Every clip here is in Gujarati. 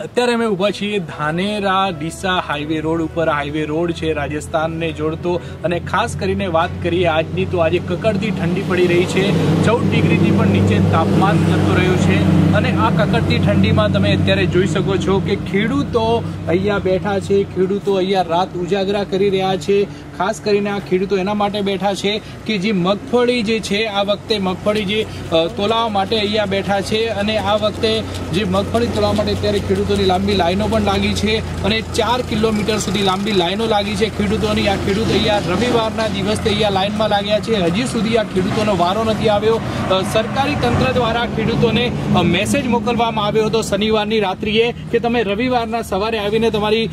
અત્યારે અમે ઊભા છીએ ધાનેરા ડીસા હાઈવે રોડ ઉપર. હાઈવે રોડ છે રાજસ્થાનને જોડતો અને ખાસ કરીને વાત કરીએ આજની, તો આજે કકડતી ઠંડી પડી રહી છે. ચૌદ ડિગ્રીથી પણ નીચે તાપમાન જતું રહ્યું છે. અને આ કકડતી ઠંડીમાં તમે અત્યારે જોઈ શકો છો કે ખેડૂતો અહીંયા બેઠા છે ખેડૂતો અહીંયા રાત ઉજાગરા કરી રહ્યા છે. ખાસ કરીને આ ખેડૂતો એના માટે બેઠા છે કે જે મગફળી જે છે આ વખતે મગફળી જે તોલાવા માટે અહીંયા બેઠા છે અને આ વખતે જે મગફળી તોલાવા માટે અત્યારે ખેડૂતોની લાંબી લાઈનો પણ લાગી છે અને ચાર કિલોમીટર સુધી લાંબી લાઈનો લાગી છે ખેડૂતોની. આ ખેડૂત અહીંયા રવિવારના દિવસે અહીંયા લાઈનમાં લાગ્યા છે. હજી સુધી આ ખેડૂતોનો વારો નથી આવ્યો. સરકારી તંત્ર દ્વારા ખેડૂતોને અ, મેસેજ મોકલવામાં આવ્યો હતો શનિવારની રાત્રિએ કે તમે રવિવારના સવારે આવીને તમારી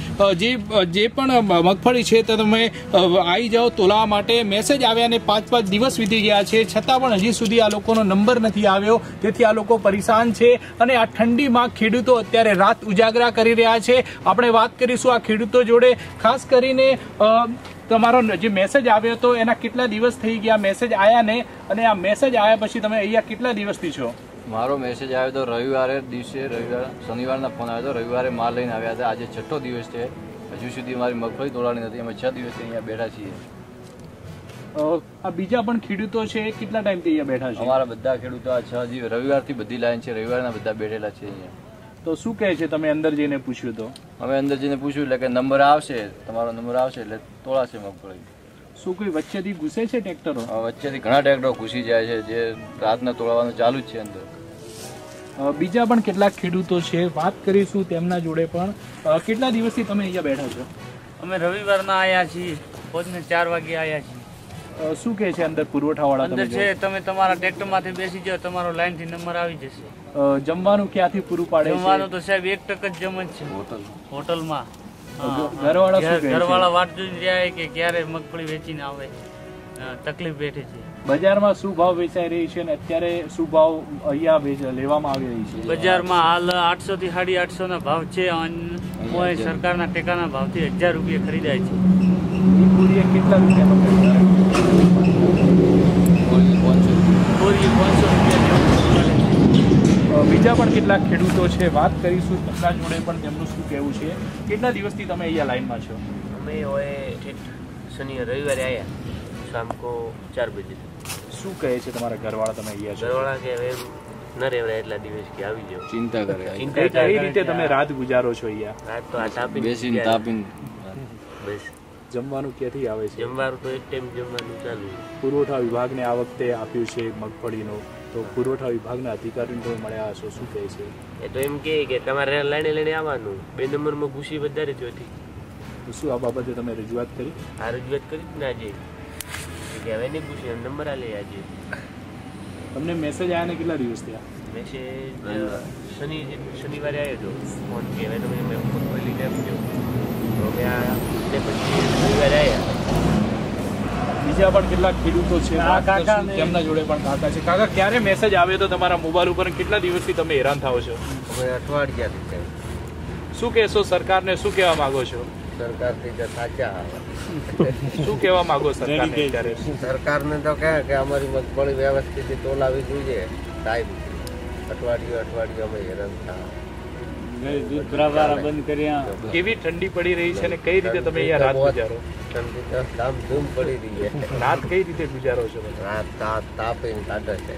જે જે પણ મગફળી છે તે તમે આવી જાઓ તોલાવા માટે. મેસેજ આવ્યા અને પાંચ પાંચ દિવસ વીતી ગયા છે. છતાં પણ હજી સુધી આ લોકોનો નંબર નથી આવ્યો. તેથી આ લોકો પરેશાન છે અને આ ઠંડીમાં ખેડૂતો અત્યારે રાત ઉજાગરા કરી રહ્યા છે. આપણે વાત કરીશું આ ખેડૂતો જોડે. ખાસ કરીને તમારો જે મેસેજ આવ્યો હતો એના કેટલા દિવસ થઈ ગયા મેસેજ આવ્યા ને અને આ મેસેજ આવ્યા પછી તમે અહીંયા કેટલા દિવસથી છો? મારો મેસેજ આવ્યો હતો રવિવારે દિવસે રવિવાર શનિવારના ફોન આવ્યો હતો રવિવારે માલ લઈને આવ્યા હતા. આજે છઠ્ઠો દિવસ છે. હજુ સુધી મારી મગફળી તોડવાની નથી. અમે છ દિવસથી અહીંયા બેઠા છીએ. આ બીજા પણ ખેડૂતો છે? કેટલા ટાઈમથી અહીંયા બેઠા છે? અમારા બધા ખેડૂતો આ છ દિવસ રવિવારથી બધી લાઈન છે. રવિવારના બધા બેઠેલા છે અહીંયા. તો શું કહે છે તમે અંદર જઈને પૂછ્યું તો? અમે અંદર જઈને પૂછ્યું એટલે કે નંબર આવશે. તમારો નંબર આવશે એટલે તોડાશે મગફળી. શું કોઈ વચ્ચેથી ઘૂસે છે ટ્રેક્ટરો? વચ્ચેથી ઘણા ટ્રેક્ટરો ઘૂસી જાય છે જે રાતના તોડવાનું ચાલુ જ છે અંદર. બીજા પણ કેટલાક ખેડૂતો છે વાત કરીશું તેમના જોડે પણ. કેટલા દિવસથી તમે અહીંયા બેઠા છો? અમે રવિવારના આવ્યા છીએ પોતને ચાર વાગે આવ્યા છીએ. શું કહે છે અંદર પુરવઠાવાળા અંદર છે તમે તમારા ટ્રેક્ટરમાંથી બેસી જાઓ તમારો લાઇનથી નંબર આવી જશે. જમવાનું ક્યાંથી પૂરું પાડે જમવાનું તો સાહેબ એક ટક જ જમ જ છે. હોટલ. હોટલમાં. ઘરવાળા? ઘરવાળા વાટ જોઈ રહ્યા કે ક્યારે મગફળી વેચીને આવે. તકલીફ બેઠી છે. બજારમાં શું ભાવ વેચાઈ રહી છે અને અત્યારે શું ભાવ અહીંયા લેવામાં આવી રહી છે? બજારમાં હાલ આઠસો થી સાડી આઠસો ના ભાવ છે અને કોઈ સરકારના ટેકાના ભાવથી હજાર રૂપિયા ખરીદાય છે. કેટલા રૂપિયામાં ખરીદાય? કોળી પાંચસો બોરી પાંચસો રૂપિયા જેવું ચાલે. અ, બીજા પણ કેટલાક ખેડૂતો છે વાત કરીશું તેમના જોડે પણ તેમનું શું કહેવું છે. કેટલા દિવસથી તમે અહીંયા લાઈનમાં છો? અમે હવે ઠેઠ શનિ રવિવારે આવ્યા શામ કો ચાર બજે. શું કહે છે તમારા ઘરવાળા તમે અહીંયા છો? ઘરવાળા કે હવે ન રહેવડાય એટલા દિવસ કે આવી જાઓ. ચિંતા કરે. કઈ કઈ રીતે તમે રાત ગુજારો છો અહીંયા. રાત તો આ તાપીને બેસીને તાપીને. બસ. જમવાનું ક્યાંથી આવે છે? જમવાનું તો એક ટાઈમ જમવાનું ચાલુ. પુરવઠા વિભાગને આ વખતે આપ્યું છે મગફળીનો. તો પુરવઠા વિભાગના અધિકારીને તમે મળ્યા હશો શું કહે છે? એ તો એમ કહે કે તમારે લાઈને લઈને આવવાનું. બે નંબરમાં ઘૂસી વધારે જોતી શું આ બાબતે તમે રજૂઆત કરી? આ રજૂઆત કરી જ ને આજે. કે હવે નહીં ઘૂસી નંબર આ લે આજે. તમને મેસેજ આવ્યા ને કેટલા દિવસ થયા? મેસેજ શનિ શનિવારે આવ્યો હતો ફોન કે હવે તમે મગફળી લઈને આપજો તો ત્યાં આ ને પછી શનિવારે આવ્યા બીજા પણ કેટલાક ખેડૂતો છે કાકા. તેમના જોડે પણ કાકા છે. કાકા ક્યારે મેસેજ આવ્યો તો તમારા મોબાઈલ ઉપર કેટલા દિવસથી તમે હેરાન થાઓ છો? હવે અઠવાડિયાથી શું કહેશો સરકારને? શું કહેવા માંગો છો? સરકારથી જે સાચા શું કહેવા માંગો સરકારને સરકારને તો કહે કે અમારી મગફળી વ્યવસ્થિત તોલાવી જોઈએ. ટાઈમ અઠવાડિયું અઠવાડિયું અમે હેરાન થયા. દૂધ ભરાવાળા બંધ કર્યા? કેવી ઠંડી પડી રહી છે અને કઈ રીતે તમે અહીંયા રાત ગુજારો? ઠંડી તો ધામધૂમ પડી રહી છે. રાત કઈ રીતે ગુજારો છો રાત તાપ તાપીને કાઢે છે.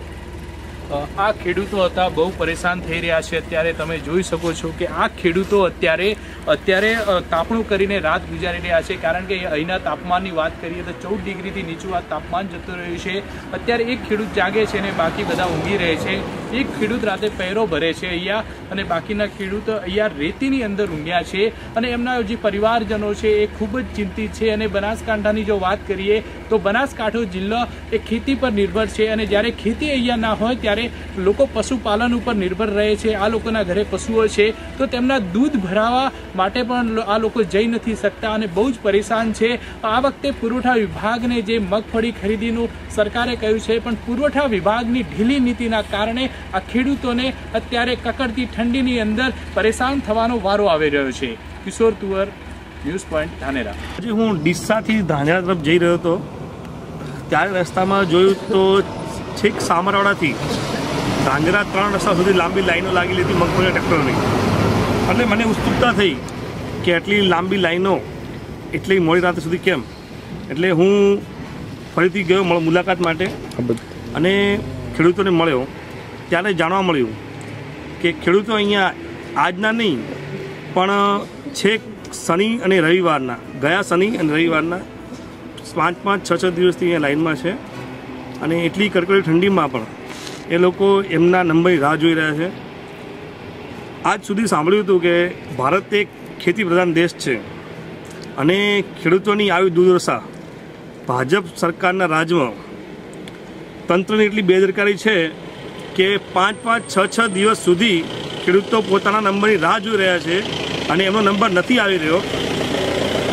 આ ખેડૂતો હતા, બહુ પરેશાન થઈ રહ્યા છે. અત્યારે તમે જોઈ શકો છો કે આ ખેડૂતો અત્યારે અત્યારે તાપણું કરીને રાત ગુજારી રહ્યા છે. કારણ કે અહીંના તાપમાનની વાત કરીએ તો ચૌદ ડિગ્રીથી નીચું આ તાપમાન જતું રહ્યું છે. અત્યારે એક ખેડૂત જાગે છે અને બાકી બધા ઊંઘી રહે છે. એક ખેડૂત રાતે પહેરો ભરે છે અહીંયા અને બાકીના ખેડૂત અહીંયા રેતીની અંદર ઊંઘ્યા છે અને એમના જે પરિવારજનો છે એ ખૂબ જ ચિંતિત છે. અને બનાસકાંઠાની જો વાત કરીએ તો બનાસકાંઠો જિલ્લો એ ખેતી પર નિર્ભર છે અને જ્યારે ખેતી અહીંયા ના હોય ત્યારે લોકો પશુપાલન ઉપર નિર્ભર રહે છે, આ લોકોના ઘરે પશુઓ છે, તો તેમના દૂધ ભરાવા માટે પણ આ લોકો જઈ નથી શકતા અને બહુ જ પરેશાન છે. આ વખતે પુરવઠા વિભાગને જે મગફળી ખરીદીનું સરકારે કહ્યું છે, પણ પુરવઠા વિભાગની ઢીલી નીતિના કારણે આ ખેડૂતોને અત્યારે કકડતી ઠંડીની અંદર પરેશાન થવાનો વારો આવી રહ્યો છે. Kishor Tuvar, news point Dhanera. હજી હું ડીસાથી ધાનેરા તરફ જઈ રહ્યો હતો. ત્યારે રસ્તામાં જોયું તો છેક સામરવાડાથી ધાંગરા ત્રણ રસ્તા સુધી લાંબી લાઈનો લાગેલી હતી મગફળીના ટ્રેક્ટરની. એટલે મને ઉત્સુકતા થઈ કે આટલી લાંબી લાઈનો એટલી મોડી રાત સુધી કેમ? એટલે હું ફરીથી ગયો મુલાકાત માટે. અને ખેડૂતોને મળ્યો. ત્યારે જાણવા મળ્યું કે ખેડૂતો અહીંયા આજના નહીં, પણ છેક શનિ અને રવિવારના. ગયા શનિ અને રવિવારના પાંચ પાંચ, છ છ દિવસથી અહીંયા લાઈનમાં છે. અને એટલી કડકડી ઠંડીમાં પણ એ લોકો એમના નંબરની રાહ જોઈ રહ્યા છે. આજ સુધી સાંભળ્યું હતું કે ભારત એક ખેતી પ્રધાન દેશ છે અને ખેડૂતોની આવી દુર્દશા ભાજપ સરકારના રાજમાં તંત્રની એટલી બેદરકારી છે કે પાંચ પાંચ છ છ દિવસ સુધી ખેડૂતો પોતાના નંબરની રાહ જોઈ રહ્યા છે અને એમનો નંબર નથી આવી રહ્યો.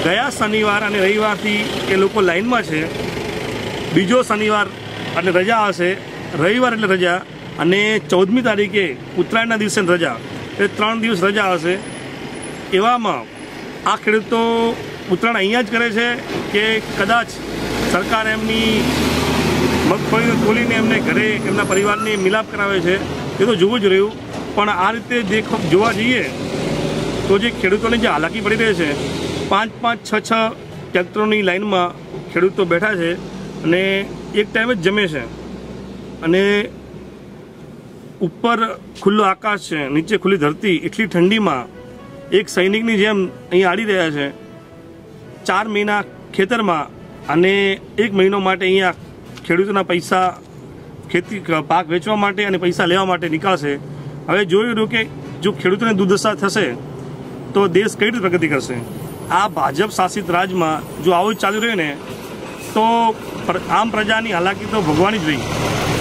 ગયા શનિવાર અને રવિવારથી એ લોકો લાઇનમાં છે. બીજો શનિવાર એટલે રજા હશે. રવિવાર એટલે રજા. અને ચૌદમી તારીખે ઉત્તરાયણના દિવસે રજા. એ ત્રણ દિવસ રજા હશે. એવામાં આ ખેડૂતો ઉત્તરાયણ અહીંયા જ કરે છે કે કદાચ સરકાર એમની મગફળીને તોલીને એમને ઘરે એમના પરિવારને મિલાપ કરાવે છે. એ તો જોવું જ રહ્યું. પણ આ રીતે દેખ જોવા જઈએ તો જે ખેડૂતોને જે હાલાકી પડી રહી છે, પાંચ પાંચ છ છ ટ્રેક્ટરોની લાઈનમાં ખેડૂતો બેઠા છે અને એક ટાઈમે જ જમે છે. અને ઉપર ખુલ્લું આકાશ છે, નીચે ખુલ્લી ધરતી, એટલી ઠંડીમાં એક સૈનિકની જેમ અહીં આડી રહ્યા છે. ચાર મહિના ખેતરમાં અને એક મહિનો માટે અહીંયા ખેડૂતોના પૈસા ખેતી પાક વેચવા માટે અને પૈસા લેવા માટે નીકળશે. હવે જોયું રહ્યું કે જો ખેડૂતોને દુર્દશા થશે, તો દેશ કઈ રીતે પ્રગતિ કરશે? આ ભાજપ શાસિત રાજમાં જો આવું ચાલુ રહ્યું ને, તો આમ પ્રજાની હાલાકી તો ભોગવાની જ રહી.